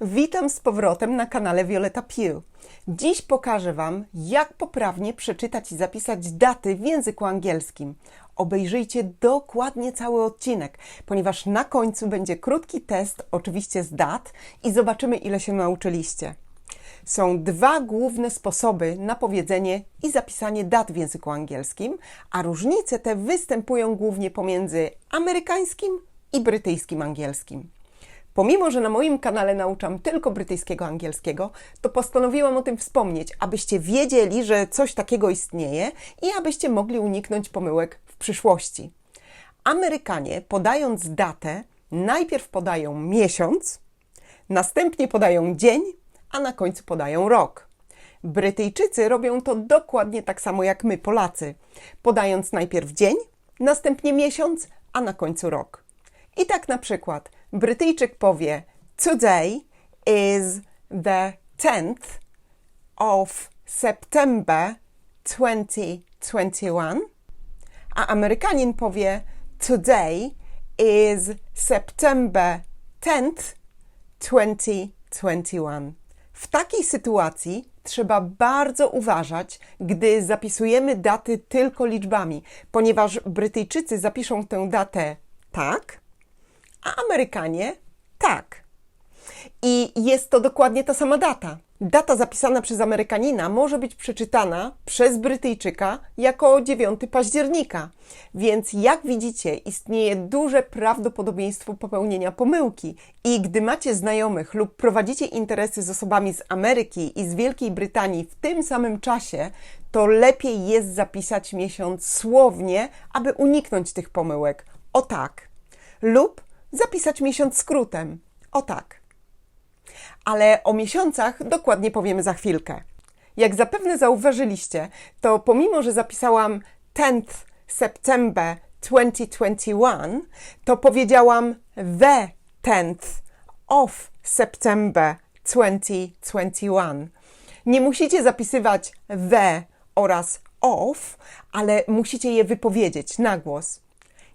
Witam z powrotem na kanale Violeta Pugh. Dziś pokażę Wam, jak poprawnie przeczytać i zapisać daty w języku angielskim. Obejrzyjcie dokładnie cały odcinek, ponieważ na końcu będzie krótki test, oczywiście z dat, i zobaczymy, ile się nauczyliście. Są dwa główne sposoby na powiedzenie i zapisanie dat w języku angielskim, a różnice te występują głównie pomiędzy amerykańskim i brytyjskim angielskim. Pomimo, że na moim kanale nauczam tylko brytyjskiego angielskiego, to postanowiłam o tym wspomnieć, abyście wiedzieli, że coś takiego istnieje i abyście mogli uniknąć pomyłek w przyszłości. Amerykanie, podając datę, najpierw podają miesiąc, następnie podają dzień, a na końcu podają rok. Brytyjczycy robią to dokładnie tak samo jak my, Polacy, podając najpierw dzień, następnie miesiąc, a na końcu rok. I tak na przykład Brytyjczyk powie: Today is the 10th of September 2021, a Amerykanin powie: Today is September 10th 2021. W takiej sytuacji trzeba bardzo uważać, gdy zapisujemy daty tylko liczbami, ponieważ Brytyjczycy zapiszą tę datę tak, a Amerykanie tak. I jest to dokładnie ta sama data. Data zapisana przez Amerykanina może być przeczytana przez Brytyjczyka jako 9 października. Więc jak widzicie, istnieje duże prawdopodobieństwo popełnienia pomyłki. I gdy macie znajomych lub prowadzicie interesy z osobami z Ameryki i z Wielkiej Brytanii w tym samym czasie, to lepiej jest zapisać miesiąc słownie, aby uniknąć tych pomyłek. O tak. Lub zapisać miesiąc skrótem. O tak. Ale o miesiącach dokładnie powiemy za chwilkę. Jak zapewne zauważyliście, to pomimo, że zapisałam 10th September 2021, to powiedziałam the 10th of September 2021. Nie musicie zapisywać the oraz of, ale musicie je wypowiedzieć na głos.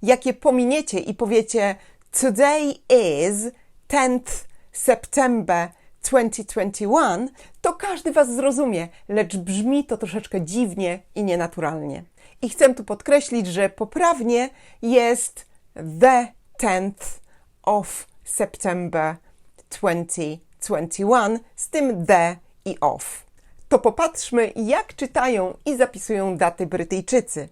Jak je pominiecie i powiecie Today is 10th September 2021, to każdy Was zrozumie, lecz brzmi to troszeczkę dziwnie i nienaturalnie. I chcę tu podkreślić, że poprawnie jest the 10th of September 2021 z tym the i of. To popatrzmy, jak czytają i zapisują daty Brytyjczycy.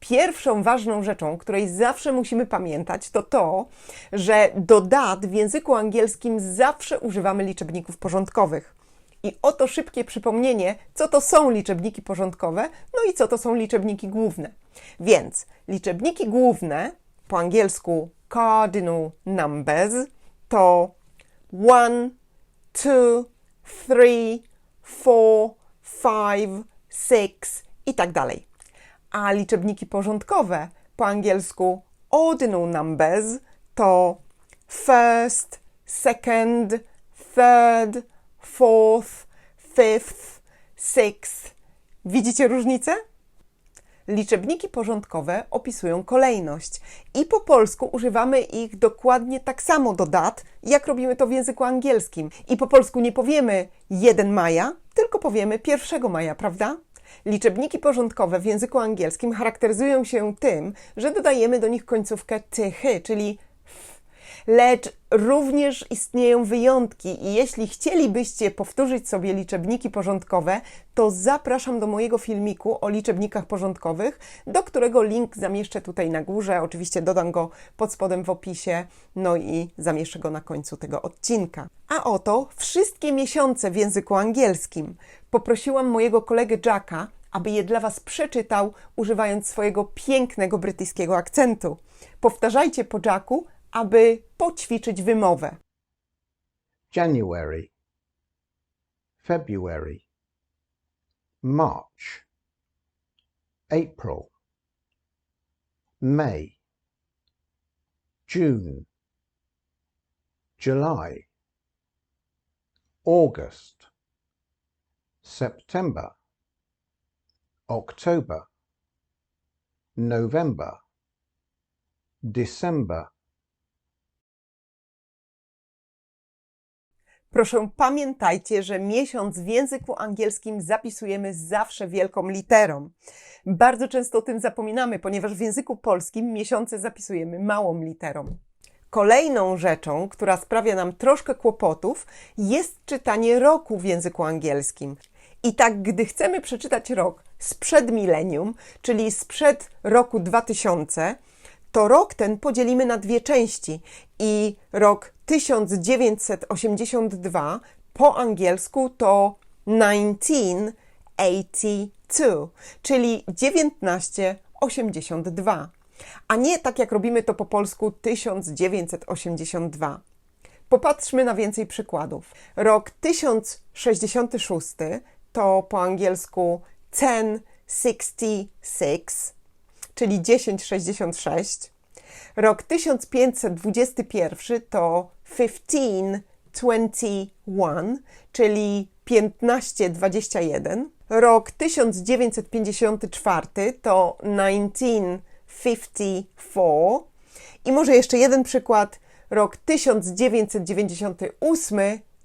Pierwszą ważną rzeczą, której zawsze musimy pamiętać, to to, że do dat w języku angielskim zawsze używamy liczebników porządkowych. I oto szybkie przypomnienie, co to są liczebniki porządkowe, no i co to są liczebniki główne. Więc liczebniki główne, po angielsku cardinal numbers, to 1, 2, 3, 4, 5, 6 i tak dalej a liczebniki porządkowe, po angielsku ordinal numbers, to first, second, third, fourth, fifth, sixth. Widzicie różnicę? Liczebniki porządkowe opisują kolejność i po polsku używamy ich dokładnie tak samo do dat, jak robimy to w języku angielskim. I po polsku nie powiemy 1 maja, tylko powiemy 1 maja, prawda? Liczebniki porządkowe w języku angielskim charakteryzują się tym, że dodajemy do nich końcówkę tychy, czyli. Lecz również istnieją wyjątki i jeśli chcielibyście powtórzyć sobie liczebniki porządkowe, to zapraszam do mojego filmiku o liczebnikach porządkowych, do którego link zamieszczę tutaj na górze. Oczywiście dodam go pod spodem w opisie, no i zamieszczę go na końcu tego odcinka. A oto wszystkie miesiące w języku angielskim. Poprosiłam mojego kolegę Jacka, aby je dla Was przeczytał, używając swojego pięknego brytyjskiego akcentu. Powtarzajcie po Jacku, aby poćwiczyć wymowę. January, February, March, April, May, June, July, August, September, October, November, December, Proszę pamiętajcie, że miesiąc w języku angielskim zapisujemy zawsze wielką literą. Bardzo często o tym zapominamy, ponieważ w języku polskim miesiące zapisujemy małą literą. Kolejną rzeczą, która sprawia nam troszkę kłopotów, jest czytanie roku w języku angielskim. I tak, gdy chcemy przeczytać rok sprzed milenium, czyli sprzed roku 2000, to rok ten podzielimy na dwie części i rok 1982 po angielsku to 1982, czyli 1982, a nie tak jak robimy to po polsku 1982. Popatrzmy na więcej przykładów. Rok 1066 to po angielsku 1066, czyli 1066. Rok 1521 to 1521, czyli 1521. Rok 1954 to 1954. I może jeszcze jeden przykład. Rok 1998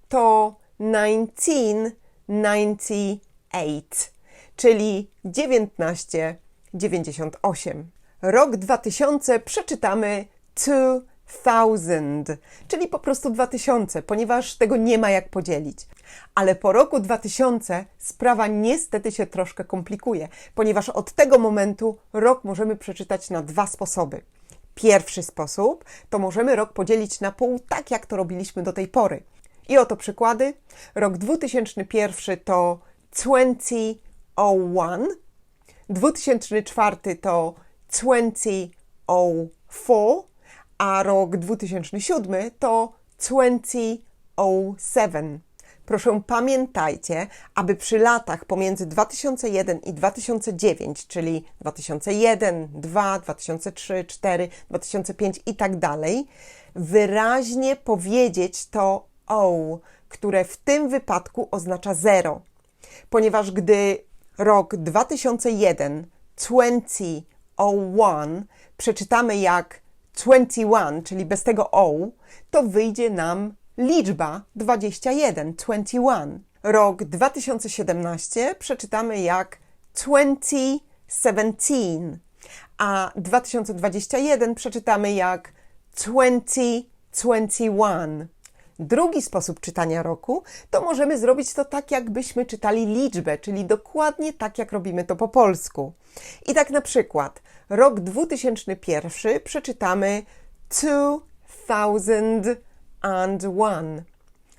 to 1998, czyli 1998. Rok 2000 przeczytamy 2000, czyli po prostu 2000, ponieważ tego nie ma jak podzielić. Ale po roku 2000 sprawa niestety się troszkę komplikuje, ponieważ od tego momentu rok możemy przeczytać na dwa sposoby. Pierwszy sposób to możemy rok podzielić na pół, tak jak to robiliśmy do tej pory. I oto przykłady. Rok 2001 to 2001, 2004 to 2004, a rok 2007 to 2007. Proszę pamiętajcie, aby przy latach pomiędzy 2001 i 2009, czyli 2001, 2, 2003, 2004, 2005 i tak dalej, wyraźnie powiedzieć to O, które w tym wypadku oznacza zero. Ponieważ gdy rok 2001, 2001, przeczytamy jak 21, czyli bez tego O, to wyjdzie nam liczba 21, 21. Rok 2017 przeczytamy jak 2017, a 2021 przeczytamy jak 2021. Drugi sposób czytania roku to możemy zrobić to tak, jakbyśmy czytali liczbę, czyli dokładnie tak, jak robimy to po polsku. I tak na przykład rok 2001 przeczytamy 2001.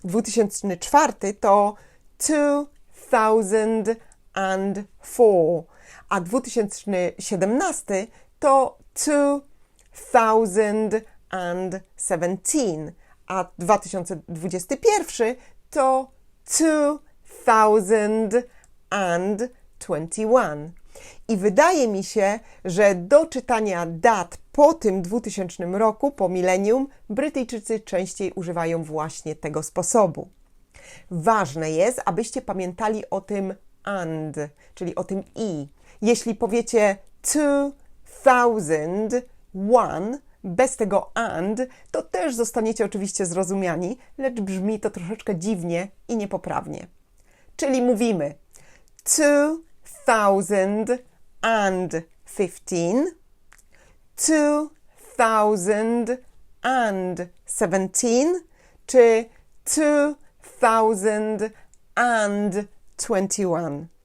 2004 to 2004, a 2017 to 2017, a 2021 to 2021. I wydaje mi się, że do czytania dat po tym 2000 roku, po milenium, Brytyjczycy częściej używają właśnie tego sposobu. Ważne jest, abyście pamiętali o tym and, czyli o tym i. Jeśli powiecie 2001 bez tego and, to też zostaniecie oczywiście zrozumiani, lecz brzmi to troszeczkę dziwnie i niepoprawnie. Czyli mówimy 2015, 2017 czy 2021.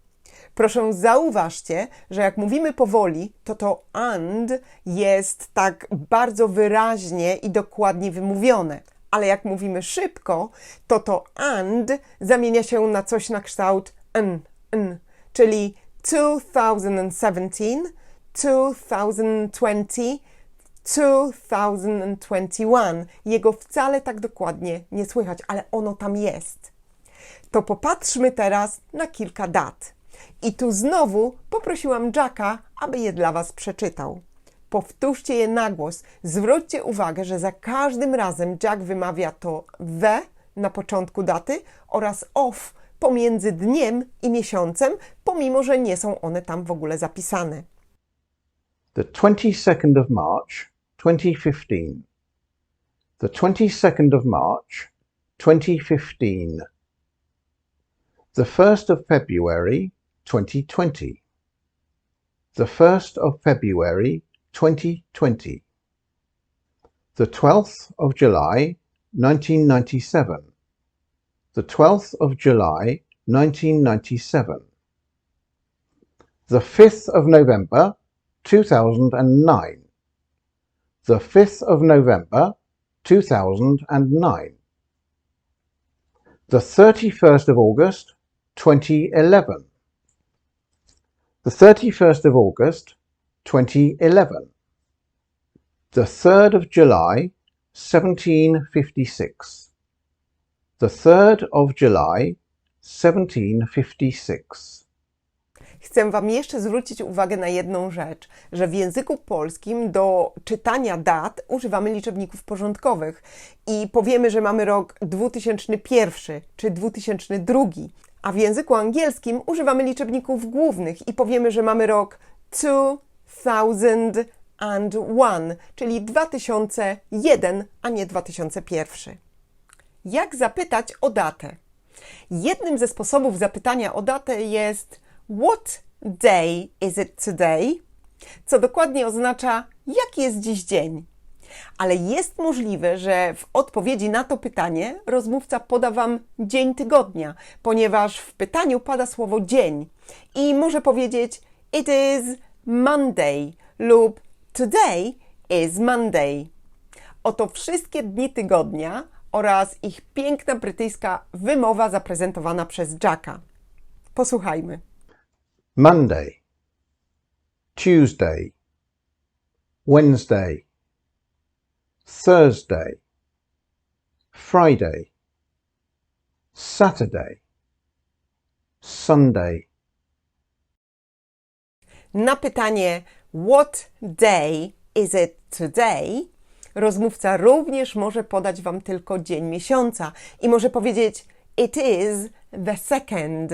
Proszę zauważcie, że jak mówimy powoli, to to and jest tak bardzo wyraźnie i dokładnie wymówione. Ale jak mówimy szybko, to to and zamienia się na coś na kształt n, n, czyli 2017, 2020, 2021. Jego wcale tak dokładnie nie słychać, ale ono tam jest. To popatrzmy teraz na kilka dat. I tu znowu poprosiłam Jacka, aby je dla Was przeczytał. Powtórzcie je na głos. Zwróćcie uwagę, że za każdym razem Jack wymawia to the na początku daty oraz off pomiędzy dniem i miesiącem, pomimo że nie są one tam w ogóle zapisane. The 22nd of March, 2015. The 22nd of March, 2015. The 1st of February 2020. The 1st of February 2020. The 12th of July 1997. The 12th of July 1997. The 5th of November 2009. The 5th of November 2009. The 31st of August 2011. The 31st of August 2011. The 3rd of July 1756. The 3rd of July 1756. Chcę Wam jeszcze zwrócić uwagę na jedną rzecz, że w języku polskim do czytania dat używamy liczebników porządkowych i powiemy, że mamy rok 2001 czy 2002, a w języku angielskim używamy liczebników głównych i powiemy, że mamy rok 2001, czyli 2001, a nie 2001. Jak zapytać o datę? Jednym ze sposobów zapytania o datę jest What day is it today? Co dokładnie oznacza jaki jest dziś dzień. Ale jest możliwe, że w odpowiedzi na to pytanie rozmówca poda Wam dzień tygodnia, ponieważ w pytaniu pada słowo dzień i może powiedzieć It is Monday lub Today is Monday. Oto wszystkie dni tygodnia oraz ich piękna brytyjska wymowa zaprezentowana przez Jacka. Posłuchajmy. Monday, Tuesday, Wednesday, Thursday, Friday, Saturday, Sunday, Na pytanie What day is it today? Rozmówca również może podać Wam tylko dzień miesiąca i może powiedzieć It is the second.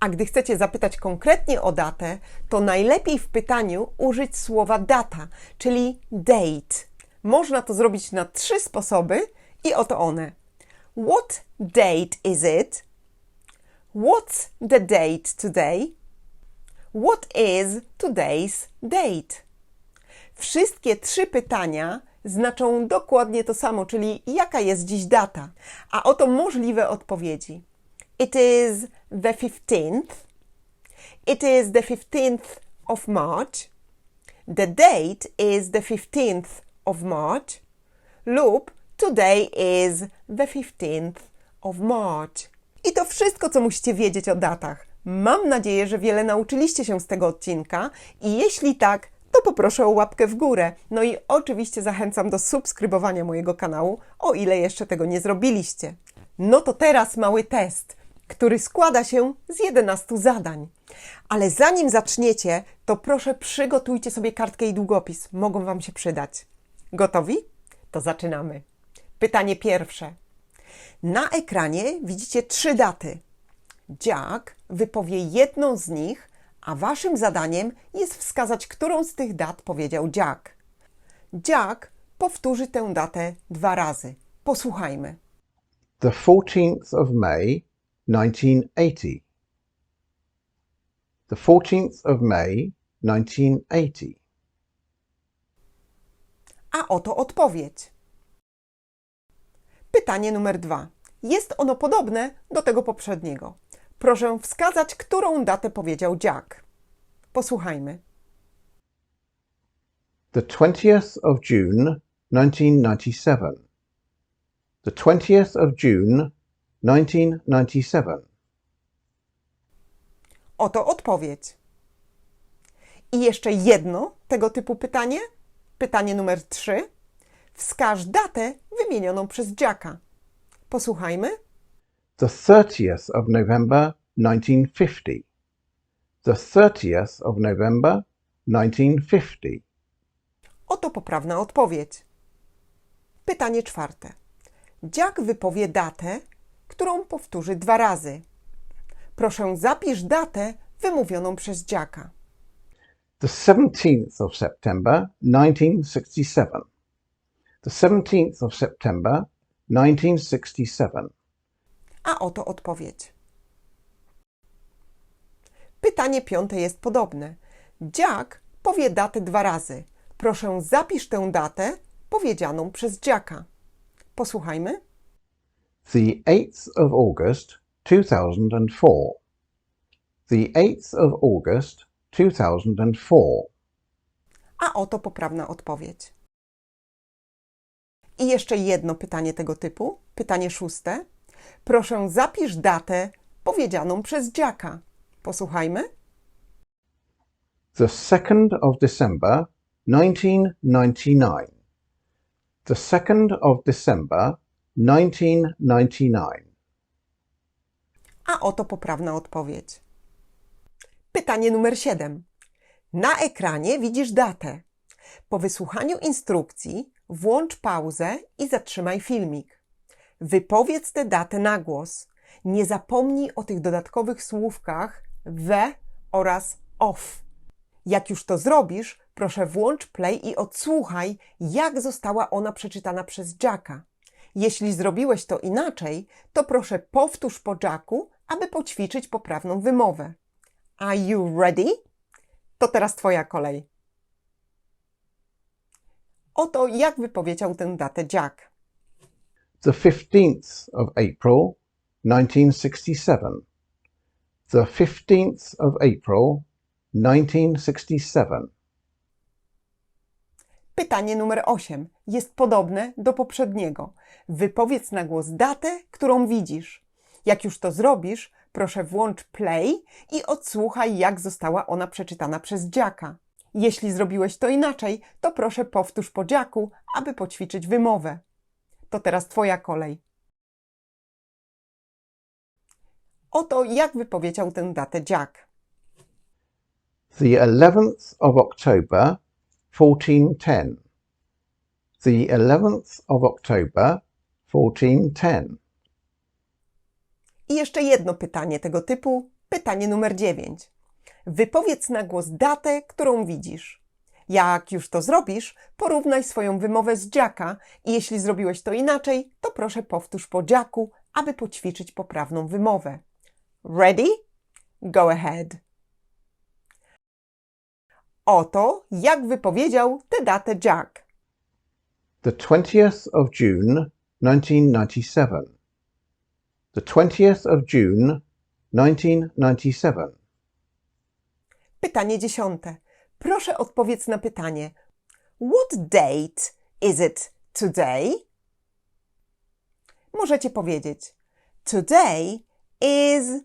A gdy chcecie zapytać konkretnie o datę, to najlepiej w pytaniu użyć słowa data, czyli date. Można to zrobić na trzy sposoby i oto one. What date is it? What's the date today? What is today's date? Wszystkie trzy pytania znaczą dokładnie to samo, czyli jaka jest dziś data. A oto możliwe odpowiedzi. It is the 15th. It is the 15th of March. The date is the 15th of March. Lub today is the 15th of March. I to wszystko, co musicie wiedzieć o datach. Mam nadzieję, że wiele nauczyliście się z tego odcinka i jeśli tak, to poproszę o łapkę w górę. No i oczywiście zachęcam do subskrybowania mojego kanału, o ile jeszcze tego nie zrobiliście. No to teraz mały test, który składa się z 11 zadań. Ale zanim zaczniecie, to proszę przygotujcie sobie kartkę i długopis. Mogą Wam się przydać. Gotowi? To zaczynamy. Pytanie pierwsze. Na ekranie widzicie trzy daty. Jack wypowie jedną z nich, a waszym zadaniem jest wskazać, którą z tych dat powiedział Jack. Jack powtórzy tę datę dwa razy. Posłuchajmy. the 14th of May 1980. The 14th of May 1980. A oto odpowiedź. Pytanie numer dwa. Jest ono podobne do tego poprzedniego. Proszę wskazać, którą datę powiedział Jack. Posłuchajmy. The 20th of June 1997. The 20th of June 1997. Oto odpowiedź. I jeszcze jedno tego typu pytanie. Pytanie numer trzy. Wskaż datę wymienioną przez Jacka. Posłuchajmy. The 30th of November 1950. The 30th of November 1950. Oto poprawna odpowiedź. Pytanie czwarte. Jack wypowie datę, którą powtórzy dwa razy. Proszę zapisz datę wymówioną przez Jacka. The 17th of September 1967. The 17th of September 1967. A oto odpowiedź. Pytanie piąte jest podobne. Jack powie datę dwa razy. Proszę zapisz tę datę powiedzianą przez Jacka. Posłuchajmy. The 8th of August 2004. The 8th of August 2004. A oto poprawna odpowiedź. I jeszcze jedno pytanie tego typu. Pytanie szóste. Proszę zapisz datę powiedzianą przez Jacka. Posłuchajmy. The 2nd of December 1999. The 2nd of December 1999. A oto poprawna odpowiedź. Pytanie numer 7. Na ekranie widzisz datę. Po wysłuchaniu instrukcji włącz pauzę i zatrzymaj filmik. Wypowiedz tę datę na głos. Nie zapomnij o tych dodatkowych słówkach we oraz off. Jak już to zrobisz, proszę włącz play i odsłuchaj, jak została ona przeczytana przez Jacka. Jeśli zrobiłeś to inaczej, to proszę powtórz po Jacku, aby poćwiczyć poprawną wymowę. Are you ready? To teraz Twoja kolej. Oto jak wypowiedział tę datę Jack. The 15th of April 1967. The 15th of April 1967. Pytanie numer 8 jest podobne do poprzedniego. Wypowiedz na głos datę, którą widzisz. Jak już to zrobisz, proszę włącz play i odsłuchaj, jak została ona przeczytana przez Jacka. Jeśli zrobiłeś to inaczej, to proszę powtórz po Jacku, aby poćwiczyć wymowę. To teraz Twoja kolej. Oto jak wypowiedział tę datę Jack. The 11th of October 1410. The 11th of October 1410. I jeszcze jedno pytanie tego typu, pytanie numer 9. Wypowiedz na głos datę, którą widzisz. Jak już to zrobisz, porównaj swoją wymowę z Jacka i jeśli zrobiłeś to inaczej, to proszę powtórz po Jacku, aby poćwiczyć poprawną wymowę. Ready? Go ahead. Oto jak wypowiedział tę datę Jack. The 20th of June 1997. The 20th of June 1997. Pytanie dziesiąte. Proszę odpowiedz na pytanie. What date is it today? Możecie powiedzieć Today is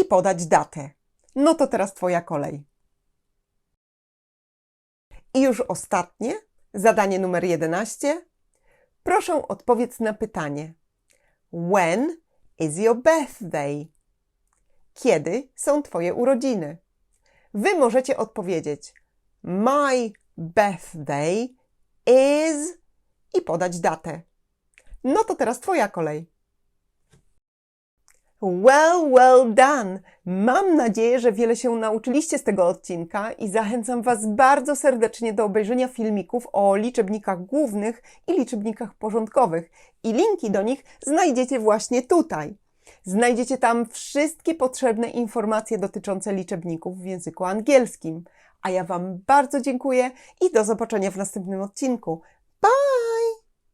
i podać datę. No to teraz Twoja kolej. I już ostatnie, zadanie numer 11. Proszę odpowiedz na pytanie. When is your birthday? Kiedy są Twoje urodziny? Wy możecie odpowiedzieć My birthday is i podać datę. No to teraz Twoja kolej. Well, well done! Mam nadzieję, że wiele się nauczyliście z tego odcinka i zachęcam Was bardzo serdecznie do obejrzenia filmików o liczebnikach głównych i liczebnikach porządkowych. I linki do nich znajdziecie właśnie tutaj. Znajdziecie tam wszystkie potrzebne informacje dotyczące liczebników w języku angielskim. A ja Wam bardzo dziękuję i do zobaczenia w następnym odcinku.